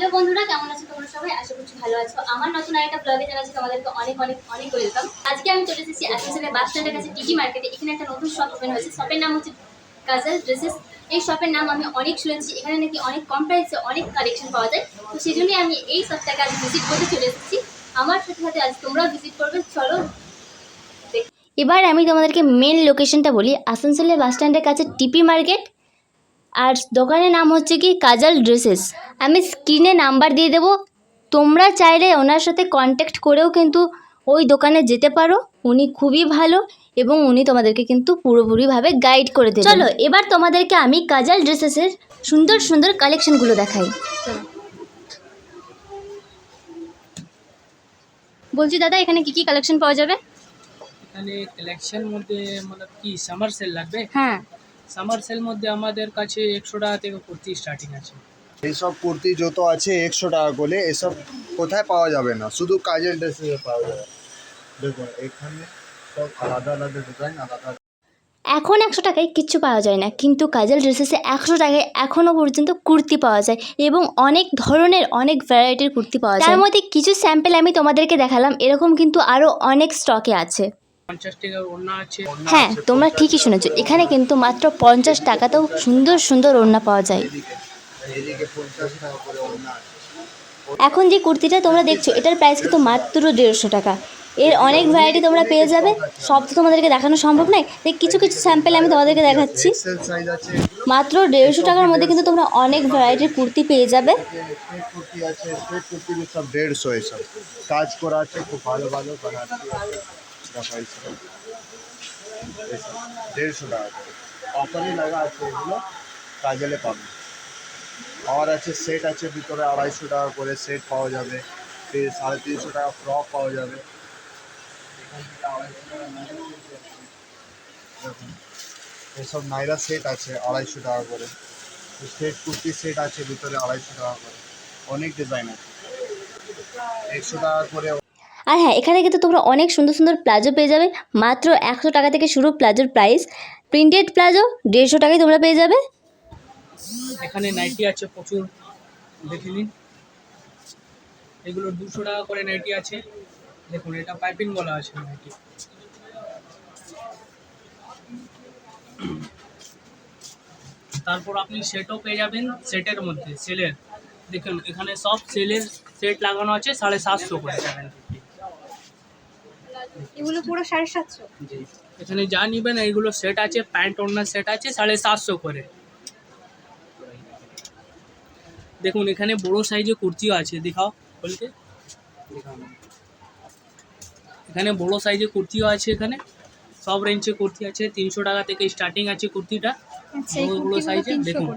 Hello বন্ধুরা, কেমন আছো তোমরা সবাই? আশা করছি ভালো আছো। আমার নতুন আরেকটা ব্লগে জানাচ্ছি তোমাদেরকে অনেক অনেক অনেক ওয়েলকাম আজকে আমি চলে এসেছি আসানসোলের বাস স্ট্যান্ডের কাছে টিটি মার্কেটে এখানে একটা নতুন শপ ওপেন হয়েছে। শপের নাম হচ্ছে কাজাল ড্রেসেস এই শপের নাম আমি অনেক শুনেছি। এখানে নাকি অনেক কম প্রাইসে অনেক কালেকশন পাওয়া যায়। তো সেই জন্যই আমি এই শপটাকে আজ ভিজিট করতে চলে এসেছি। আমার সাথে সাথে আজ তোমরাও ভিজিট করবে। চলো এবার আমি তোমাদেরকে মেন লোকেশনটা বলি। আসানসোলের বাস স্ট্যান্ডের কাছে টিপি মার্কেট আর দোকানের নাম হচ্ছে কি কাজাল ড্রেসেস আমি স্ক্রিনে নাম্বার দিয়ে দেবো। তোমরা চাইলে ওনার সাথে কন্ট্যাক্ট করেও কিন্তু ওই দোকানে যেতে পারো। উনি খুবই ভালো এবং উনি তোমাদেরকে কিন্তু পুরোপুরিভাবে গাইড করে দেবেন। চলো এবার তোমাদেরকে আমি কাজাল ড্রেসেসের সুন্দর সুন্দর কালেকশনগুলো দেখাই। বলছি দাদা এখানে কি কি কালেকশন পাওয়া যাবে? এখানে কালেকশন মধ্যে মানে কি সামার সেল লাগবে? হ্যাঁ। সামার সেল মধ্যে আমাদের কাছে একশো টাকা থেকে কুর্তি স্টার্টিং আছে। এইসব কুর্তি যত আছে একশো টাকা করে এসব কোথায় পাওয়া যাবে না? শুধু কাজের ড্রেসে পাওয়া যাবে। দেখুন এখানে সব আলাদা আলাদা ডিজাইন আলাদা এখন একশো টাকায় কিচ্ছু পাওয়া যায় না কিন্তু কাজল ড্রেসেসে একশো টাকায় এখনও পর্যন্ত কুর্তি পাওয়া যায় এবং অনেক ধরনের অনেক ভ্যারাইটির কুর্তি পাওয়া যায়। তার মধ্যে কিছু স্যাম্পেল আমি তোমাদেরকে দেখালাম এরকম কিন্তু আরও অনেক স্টকে আছে। হ্যাঁ তোমরা ঠিকই শুনেছো। এখানে কিন্তু মাত্র পঞ্চাশ টাকাতেও সুন্দর সুন্দর ওড়না পাওয়া যায়। এখন যে কুর্তিটা তোমরা দেখছ এটার প্রাইস কিন্তু মাত্র দেড়শো টাকা। এর অনেক ভ্যারাইটি তোমরা পেয়ে যাবে। সব তো তোমাদেরকে দেখানো সম্ভব নয়। তাই কিছু কিছু স্যাম্পেল আমি তোমাদেরকে দেখাচ্ছি। মাত্র দেড়শো টাকার মধ্যে কিন্তু তোমরা অনেক ভ্যারাইটির কুর্তি পেয়ে যাবে। কুর্তি আছে স্ট্রেট কুর্তি भी সব দেড়শো এসব। কাজ করা আছে খুব ভালো ভালো। এইসব এইসব দেড়শো টাকা করে। অফারই লাগা আছে এগুলো কাজলে পাবে। আর আছে সেট আছে ভিতরে আড়াইশো টাকা করে সেট পাওয়া যাবে। সাড়ে তিনশো টাকা ফ্রক পাওয়া যাবে। টাকা এসব নাইরা সেট আছে আড়াইশো টাকা করে। সেট কুর্তি সেট আছে ভিতরে আড়াইশো টাকা করে। অনেক ডিজাইন আছে। একশো টাকা করে আর হ্যাঁ এখানে কিন্তু তোমরা অনেক সুন্দর সুন্দর প্লাজো পেয়ে যাবে। মাত্র একশো টাকা থেকে শুরু প্লাজোর প্রাইস প্রিন্টেড প্লাজো, দেড়শো টাকায় তোমরা পেয়ে যাবে। এখানে নাইটি আছে প্রচুর দেখে নিন এগুলো দুশো টাকা করে নাইটি আছে। দেখুন, এটা পাইপিং বলা আছে নাইটি তারপর আপনি সেটও পেয়ে যাবেন সেটের মধ্যে সেলের দেখুন, এখানে সব সেলের সেট লাগানো আছে, সাড়ে সাতশো করে। সেভেন এগুলো পুরো সাড়ে সাতশো। এখানে যা নিবেন এইগুলো সেট আছে প্যান্ট ওড়নার সেট আছে সাড়ে সাতশো করে। দেখুন এখানে বড় সাইজে কুর্তিও আছে দেখাও বলতে। এখানে বড় সাইজে কুর্তিও আছে এখানে। সব রেঞ্জে কুর্তি আছে তিনশো টাকা থেকে স্টার্টিং আছে কুর্তিটা। আচ্ছা বড় সাইজে দেখুন।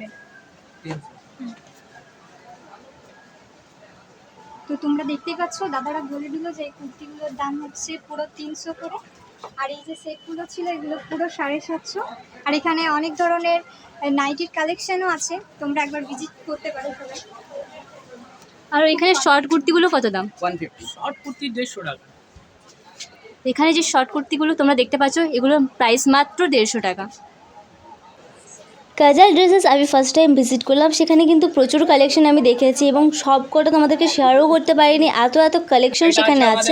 তো তোমরা দেখতেই পাচ্ছ দাদারা বলে দিল যে এই কুর্তিগুলোর দাম হচ্ছে পুরো তিনশো করে। আর এই যে সেটগুলো ছিল এগুলো পুরো সাড়ে সাতশো। আর এখানে অনেক ধরনের নাইটির কালেকশনও আছে। তোমরা একবার ভিজিট করতে পারো সবাই। আর এখানে শর্ট কুর্তিগুলো কত দাম? ওয়ান ফিফটি শর্ট কুর্তি দেড়শো টাকা। এখানে যে শর্ট কুর্তিগুলো তোমরা দেখতে পাচ্ছ এগুলোর প্রাইস মাত্র দেড়শো টাকা। কাজাল ড্রেসেস আমি ফার্স্ট টাইম ভিজিট করলাম। সেখানে কিন্তু প্রচুর কালেকশন আমি দেখেছি এবং সব কটা তোমাদেরকে শেয়ারও করতে পারিনি। এত এত কালেকশন সেখানে আছে।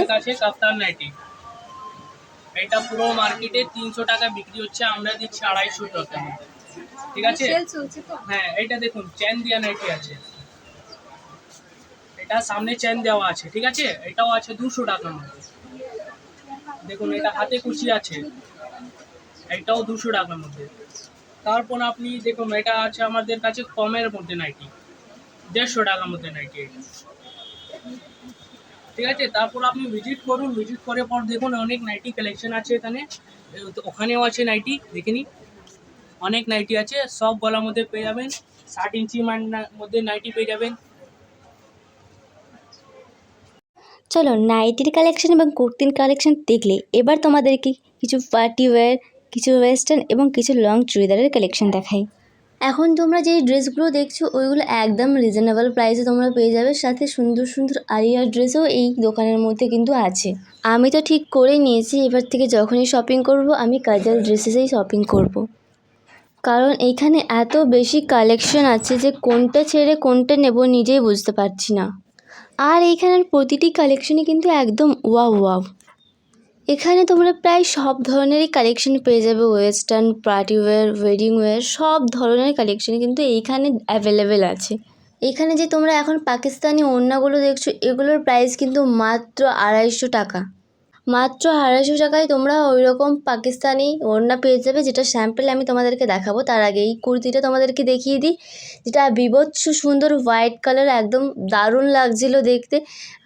এটা পুরো মার্কেটে তিনশো টাকা বিক্রি হচ্ছে আমরা দিচ্ছি আড়াইশো টাকা। ঠিক আছে? সেল চলছে তো? হ্যাঁ এটা দেখুন চেন দেওয়া নাইটি আছে। এটা সামনে চেন দেওয়া আছে ঠিক আছে? এটাও আছে দুশো টাকার মধ্যে দেখুন এটা হাতে কুচি আছে। এটাও দুশো টাকার মধ্যে। তারপর আপনি দেখুন, এটা আছে আমাদের কাছে কমের মধ্যে নাইটি, দেড়শো টাকার মধ্যে নাইটি এটা। ঠিক আছে? তারপর আপনি ভিজিট করুন ভিজিট করে পর দেখুন, অনেক নাইটি কালেকশন আছে এখানে। ওখানেও আছে নাইটি দেখে নিন অনেক নাইটি আছে, সব গলার মধ্যে পেয়ে যাবেন। ষাট ইঞ্চি মধ্যে নাইটি পেয়ে যাবেন। চলো, নাইটির কালেকশন এবং কুর্তির কালেকশন দেখলে এবার তোমাদেরকে কিছু পার্টি ওয়্যার কিছু ওয়েস্টার্ন এবং কিছু লং চুড়িদারের কালেকশন দেখাই। এখন তোমরা যে ড্রেসগুলো দেখছ, ওইগুলো একদম রিজনেবল প্রাইসে তোমরা পেয়ে যাবে। সাথে সুন্দর সুন্দর আরিয়ার ড্রেসও এই দোকানের মধ্যে কিন্তু আছে। আমি তো ঠিক করে নিয়েছি, এবার থেকে যখনই শপিং করব, আমি কাজাল ড্রেসেসেই শপিং করব। কারণ এইখানে এত বেশি কালেকশন আছে যে কোনটা ছেড়ে কোনটা নেব নিজেই বুঝতে পারছি না। আর এইখানের প্রতিটি কালেকশনই কিন্তু একদম ওয়াও ওয়াও এখানে তোমরা প্রায় সব ধরনেরই কালেকশন পেয়ে যাবে western party wear wedding wear সব ধরনের কালেকশন কিন্তু এইখানে অ্যাভেলেবেল আছে। এখানে যে তোমরা এখন পাকিস্তানি ওড়নাগুলো দেখছ, এগুলোর প্রাইস কিন্তু মাত্র আড়াইশো টাকা। মাত্র আড়াইশো টাকায় তোমরা ওই রকম পাকিস্তানি ওড়না পেয়ে যাবে, যেটা স্যাম্পেল আমি তোমাদেরকে দেখাবো। তার আগে এই কুর্তিটা তোমাদেরকে দেখিয়ে দিই, যেটা বিভৎস সুন্দর হোয়াইট কালার একদম দারুণ লাগছিল দেখতে।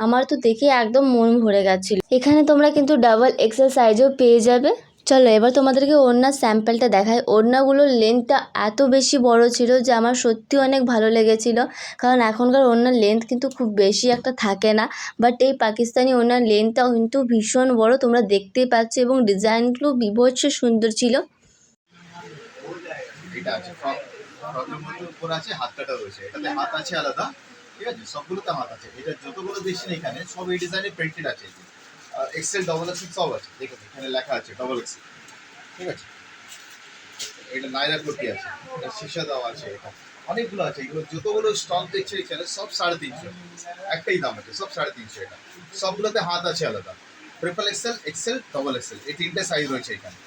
আমার তো দেখে একদম মন ভরে গেছিল। এখানে তোমরা কিন্তু ডাবল এক্সেল সাইজও পেয়ে যাবে। চলো এবার তোমাদেরকে ওড়নার স্যাম্পেলটা দেখাই। ওড়নাগুলোর লেন্থটা এত বেশি বড় ছিল যে আমার সত্যি অনেক ভালো লেগেছিল। কারণ এখনকার ওড়নার লেন্থ কিন্তু খুব বেশি একটা থাকে না। বাট এই পাকিস্তানি ওড়নার লেন্থটাও কিন্তু ভীষণ বড়। তোমরা দেখতেই পাচ্ছ এবং ডিজাইনগুলো বিভৎস সুন্দর ছিল। হাত আছে এটা যতগুলো এখানে, সব এই ডিজাইনে প্রিন্টেড আছে। এক্সেল ডবল এক্সেল সব আছে। দেখুন, এখানে লেখা আছে ডবল এক্সেল ঠিক আছে? এটা নাইরা কুর্তি আছে, এটা শিশা দেওয়া আছে এটা। অনেকগুলো আছে, এগুলো যতগুলো স্টক দেখছে এখানে সব সাড়ে তিনশো। একটাই দাম আছে, সব সাড়ে তিনশো এটা। সবগুলোতে হাত আছে আলাদা। Triple XL XL double XL এই তিনটে সাইজ রয়েছে এখানে।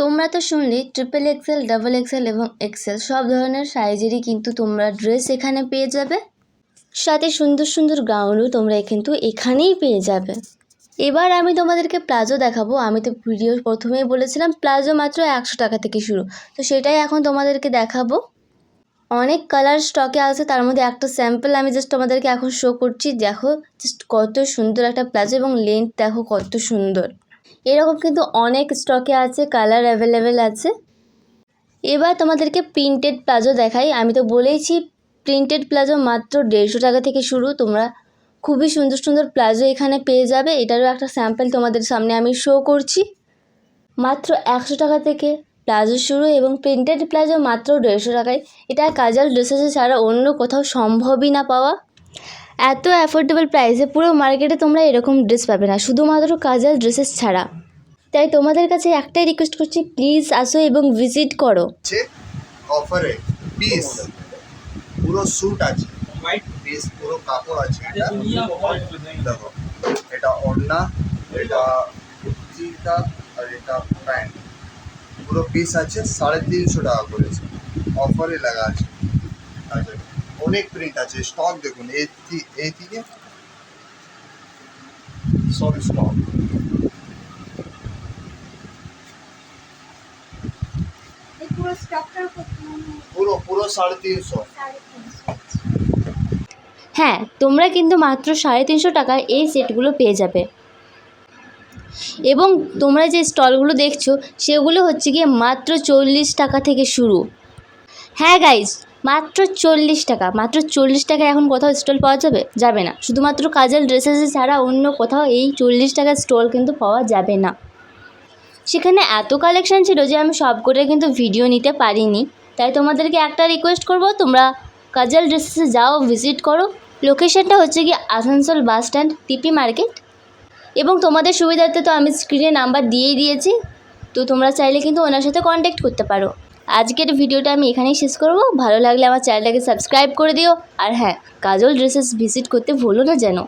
তোমরা তো শুনলে ট্রিপল এক্সেল ডাবল এক্সেল এবং এক্সেল সব ধরনের সাইজেরই কিন্তু তোমরা ড্রেস এখানে পেয়ে যাবে। সাথে সুন্দর সুন্দর গাউনও তোমরা কিন্তু এখানেই পেয়ে যাবে। এবার আমি তোমাদেরকে প্লাজো দেখাবো। আমি তো ভিডিও প্রথমেই বলেছিলাম, প্লাজো মাত্র একশো টাকা থেকে শুরু। তো সেটাই এখন তোমাদেরকে দেখাবো। অনেক কালার স্টকে আছে, তার মধ্যে একটা স্যাম্পল আমি জাস্ট তোমাদেরকে এখন শো করছি। দেখো জাস্ট কত সুন্দর একটা প্লাজো এবং লেন্থ দেখো কত সুন্দর। এরকম কিন্তু অনেক স্টকে আছে কালার অ্যাভেলেবেল আছে। এবার তোমাদেরকে প্রিন্টেড প্লাজো দেখাই। আমি তো বলেইছি প্রিন্টেড প্লাজো মাত্র দেড়শো টাকা থেকে শুরু। তোমরা খুবই সুন্দর সুন্দর প্লাজো এখানে পেয়ে যাবে। এটারও একটা স্যাম্পল তোমাদের সামনে আমি শো করছি। মাত্র একশো টাকা থেকে প্লাজো শুরু এবং প্রিন্টেড প্লাজো মাত্র দেড়শো টাকায়। এটা কাজাল ড্রেসেসে ছাড়া অন্য কোথাও সম্ভবই না পাওয়া। এত অ্যাফোর্ডেবল প্রাইসে পুরো মার্কেটে তোমরা এরকম ড্রেস পাবে না। শুধুমাত্র কাজাল ড্রেসেস ছাড়া। তাই তোমাদের কাছে একটাই রিকোয়েস্ট করছি প্লিজ আসো এবং ভিজিট করো। অফারে পুরো স্যুট আছে। হোয়াইট পিস পুরো কাপড় আছে। এটা দেখো এটা ওড়না এটা কুর্তিটা আর এটা প্যান্ট। পুরো পিস আছে সাড়ে তিনশো টাকা করেছে। অফারে লাগা আছে। আচ্ছা অনেক প্রিন্ট আছে। স্টক দেখুন এই এই থেকে? সব স্টক পুরো পুরো সাড়ে তিনশো। হ্যাঁ তোমরা কিন্তু মাত্র সাড়ে তিনশো টাকায় এই সেটগুলো পেয়ে যাবে। এবং তোমরা যে স্টলগুলো দেখছ, সেগুলো হচ্ছে গিয়ে মাত্র চল্লিশ টাকা থেকে শুরু। হ্যাঁ গাইজ মাত্র চল্লিশ টাকা। মাত্র চল্লিশ টাকায় এখন কোথাও স্টল পাওয়া যাবে? যাবে না। শুধুমাত্র কাজল ড্রেসেস ছাড়া অন্য কোথাও এই চল্লিশ টাকার স্টল কিন্তু পাওয়া যাবে না। সেখানে এত কালেকশান ছিল যে আমি সব করে কিন্তু ভিডিও নিতে পারিনি। তাই তোমাদেরকে একটা রিকোয়েস্ট করব, তোমরা কাজল ড্রেসেসে যাও ভিজিট করো। লোকেশনটা হচ্ছে কি Asansol bus stand TP market এবং তোমাদের সুবিধার্থে তো আমি স্ক্রিনে নাম্বার দিয়েই দিয়েছি। তো তোমরা চাইলে কিন্তু ওনার সাথে কন্ট্যাক্ট করতে পারো। আজকের ভিডিওটা আমি এখানেই শেষ করব। ভালো লাগলে আমার চ্যানেলটাকে সাবস্ক্রাইব করে দিও। আর হ্যাঁ কাজল ড্রেসেস ভিজিট করতে ভুলো না যেন।